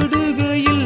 பாடுகையில்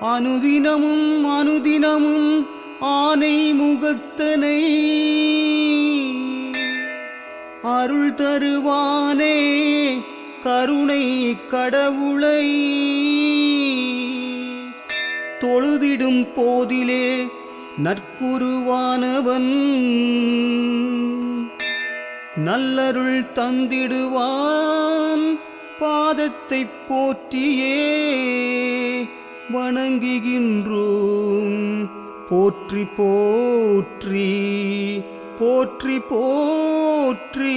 அனுதினமும் அனுதினமும் ஆனை முகத்தனை. அருள் தருவானே கருணை கடவுளை. தொழுதிடும் போதிலே நற்குருவானவன். நல்லருள் தந்திடுவான் பாதத்தை போற்றியே. வணங்குகின்றோம். போற்றி போற்றி போற்றி போற்றி.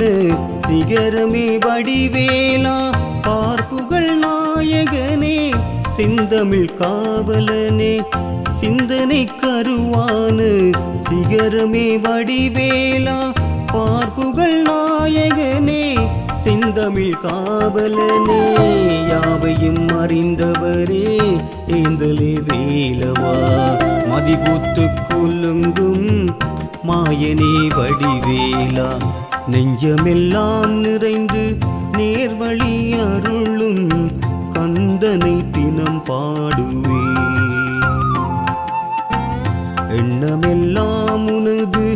நானு சிகரமே வடிவேலா. பார்ப்புகள் நாயகனே செந்தமிழ் காவலனே சிந்தனை கருவானு சிகரமே வடிவேலா. பார்ப்புகள் நாயகனே செந்தமிழ் காவலனே யாவையும் அறிந்தவரே ஏந்தலே வேலவா. மதிபூத்து குலுங்கும் மாயனே வடிவேலா. நெஞ்சமெல்லாம் நிறைந்து நேர்வழி அருளும் கந்தனை தினம் பாடுவே எண்ணமெல்லாம் உனது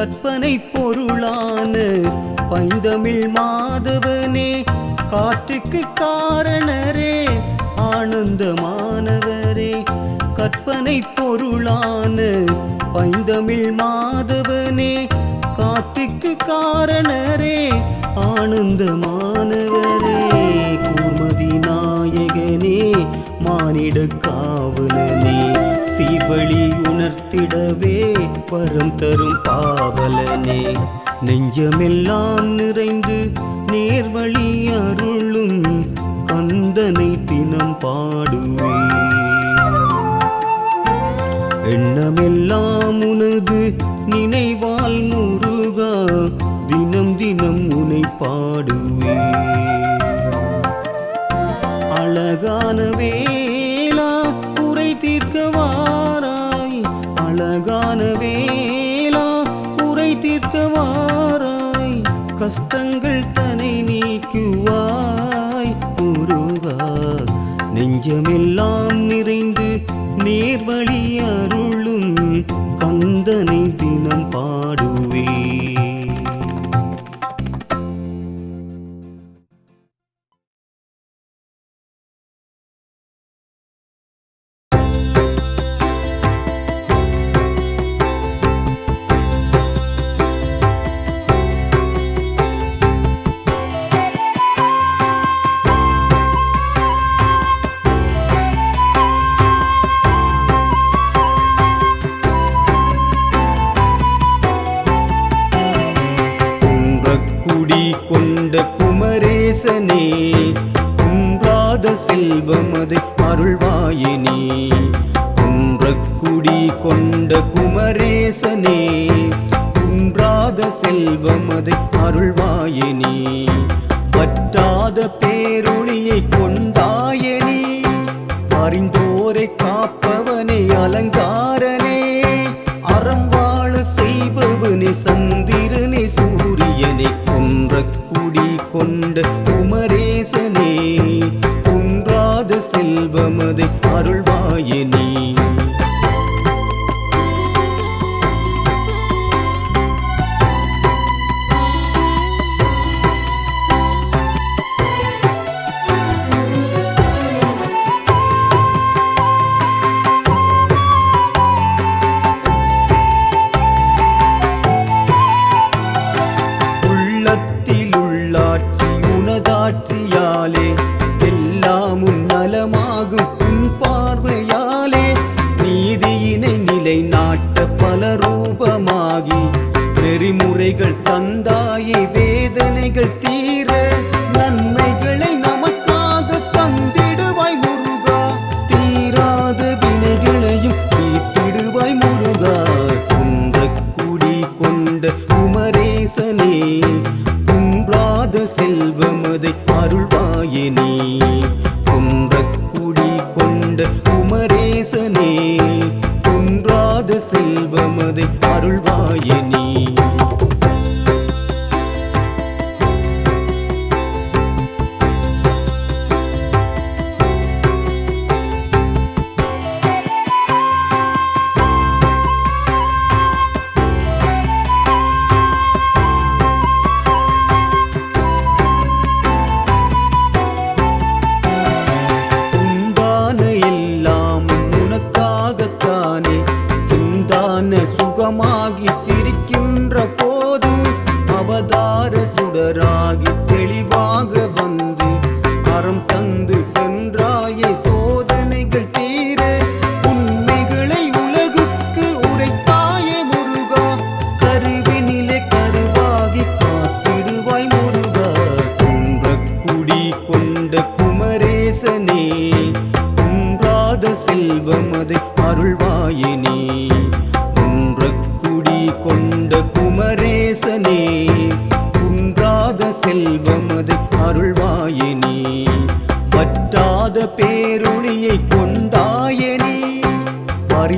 கற்பனை பொருளான. பைந்தமிழ் மாதவனே காற்றுக்கு காரணரே ஆனந்தமானவரே. கற்பனை பொருளான பைந்தமிழ் மாதவனே காற்றுக்கு காரணரே ஆனந்தமானவரே. குமதி நாயகனே மானிட காவலனே சீர்வழி உணர்த்திடவே. பரம் தரும் பாவலனே. நெஞ்சமெல்லாம் நிறைந்து நேர்வழி அருளும் கந்தனை தினம் பாடுவே. எண்ணமெல்லாம் உனது நினைவால் முருகா தினம் தினம் உனை பாடுவே. கஷ்டங்கள் தனை நீக்குவாய் முருகா நெஞ்சமெல்லாம் நிறைந்து நேர்வழி அருளும் கந்தனை. அருள்வாயினே குன்றக்குடி கொண்ட குமரேசனே குன்றாத செல்வமதை அருள்வாயினே வற்றாத பேரொளியை கொண்டாயனே அறிந்தோரை காப்பவனே அலங்காரனே.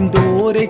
அறிந்தோரை